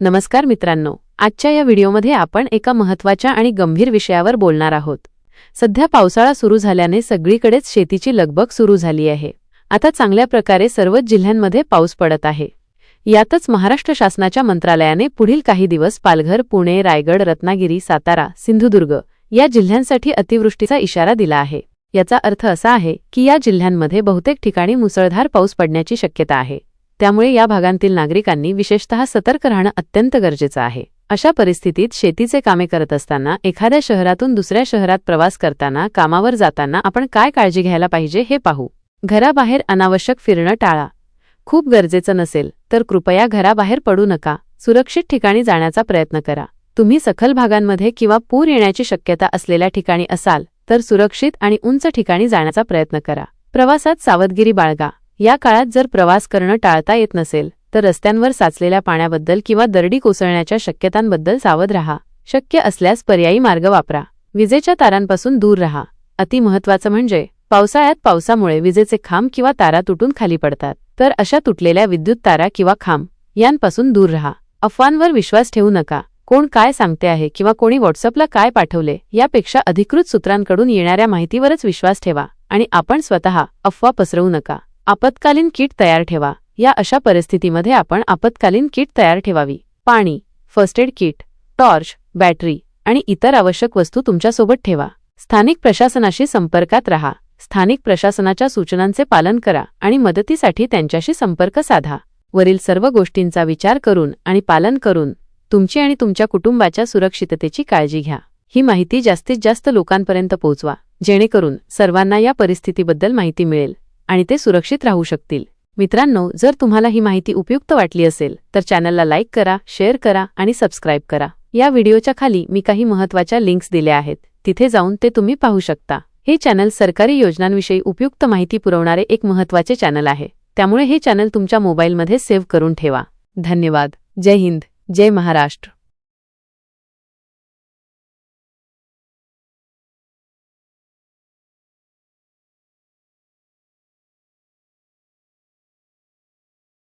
नमस्कार मित्रांनो आजच्या या व्हिडिओमध्ये आपण एका महत्त्वाच्या आणि गंभीर विषयावर बोलणार आहोत. सध्या पावसाळा सुरू झाल्याने सगळीकडेच शेतीची लगबग सुरू झाली आहे. आता चांगल्या प्रकारे सर्वच जिल्ह्यांमध्ये पाऊस पडत आहे. यातच महाराष्ट्र शासनाच्या मंत्रालयाने पुढील काही दिवस पालघर पुणे रायगड रत्नागिरी सातारा सिंधुदुर्ग या जिल्ह्यांसाठी अतिवृष्टीचा इशारा दिला आहे. याचा अर्थ असा आहे की या जिल्ह्यांमध्ये बहुतेक ठिकाणी मुसळधार पाऊस पडण्याची शक्यता आहे. त्यामुळे या भागांतील नागरिकांनी विशेषतः सतर्क राहणं अत्यंत गरजेचं आहे. अशा परिस्थितीत शेतीचे कामे करत असताना एखाद्या शहरातून दुसऱ्या शहरात प्रवास करताना कामावर जाताना आपण काय काळजी घ्यायला पाहिजे हे पाहू. घराबाहेर अनावश्यक फिरणं टाळा. खूप गरजेचं नसेल तर कृपया घराबाहेर पडू नका. सुरक्षित ठिकाणी जाण्याचा प्रयत्न करा. तुम्ही सखल भागांमध्ये किंवा पूर येण्याची शक्यता असलेल्या ठिकाणी असाल तर सुरक्षित आणि उंच ठिकाणी जाण्याचा प्रयत्न करा. प्रवासात सावधगिरी बाळगा. या काळात जर प्रवास करणं टाळता येत नसेल तर रस्त्यांवर साचलेल्या पाण्याबद्दल किंवा दरडी कोसळण्याच्या शक्यतांबद्दल सावध राहा. शक्य असल्यास पर्यायी मार्ग वापरा. विजेच्या तारांपासून दूर राहा. अतिमहत्वाचं म्हणजे पावसाळ्यात पावसामुळे विजेचे खांब किंवा तारा तुटून खाली पडतात. तर अशा तुटलेल्या विद्युत तारा किंवा खांब यांपासून दूर राहा. अफवांवर विश्वास ठेवू नका. कोण काय सांगते आहे किंवा कोणी व्हॉट्सअपला काय पाठवले यापेक्षा अधिकृत सूत्रांकडून येणाऱ्या माहितीवरच विश्वास ठेवा आणि आपण स्वतः अफवा पसरवू नका. आपत्कालीन किट तयार ठेवा. या अशा परिस्थितीमध्ये आपण आपत्कालीन किट तयार ठेवावी. पाणी first aid kit torch battery आणि इतर आवश्यक वस्तू तुमच्यासोबत ठेवा. स्थानिक प्रशासनाशी संपर्कात राहा. स्थानिक प्रशासनाच्या सूचनांचे पालन करा आणि मदतीसाठी त्यांच्याशी संपर्क साधा. वरील सर्व गोष्टींचा विचार करून आणि पालन करून तुमची आणि तुमच्या कुटुंबाच्या सुरक्षिततेची काळजी घ्या. ही माहिती जास्तीत जास्त लोकांपर्यंत पोहोचवा. जेणेकरून सर्वांना या परिस्थितीबद्दल माहिती मिळेल. आणि ते सुरक्षित राहू शकतील. मित्रांनो जर तुम्हाला ही माहिती उपयुक्त वाटली असेल तर चॅनलला लाईक करा शेअर करा आणि सबस्क्राईब करा. या व्हिडिओच्या खाली मी काही महत्त्वाच्या लिंक्स दिल्या आहेत. तिथे जाऊन ते तुम्ही पाहू शकता. हे चॅनल सरकारी योजनांविषयी उपयुक्त माहिती पुरवणारे एक महत्त्वाचे चॅनल आहे. त्यामुळे हे चॅनल तुमच्या मोबाईलमध्ये सेव्ह करून ठेवा. धन्यवाद. जय हिंद. जय महाराष्ट्र.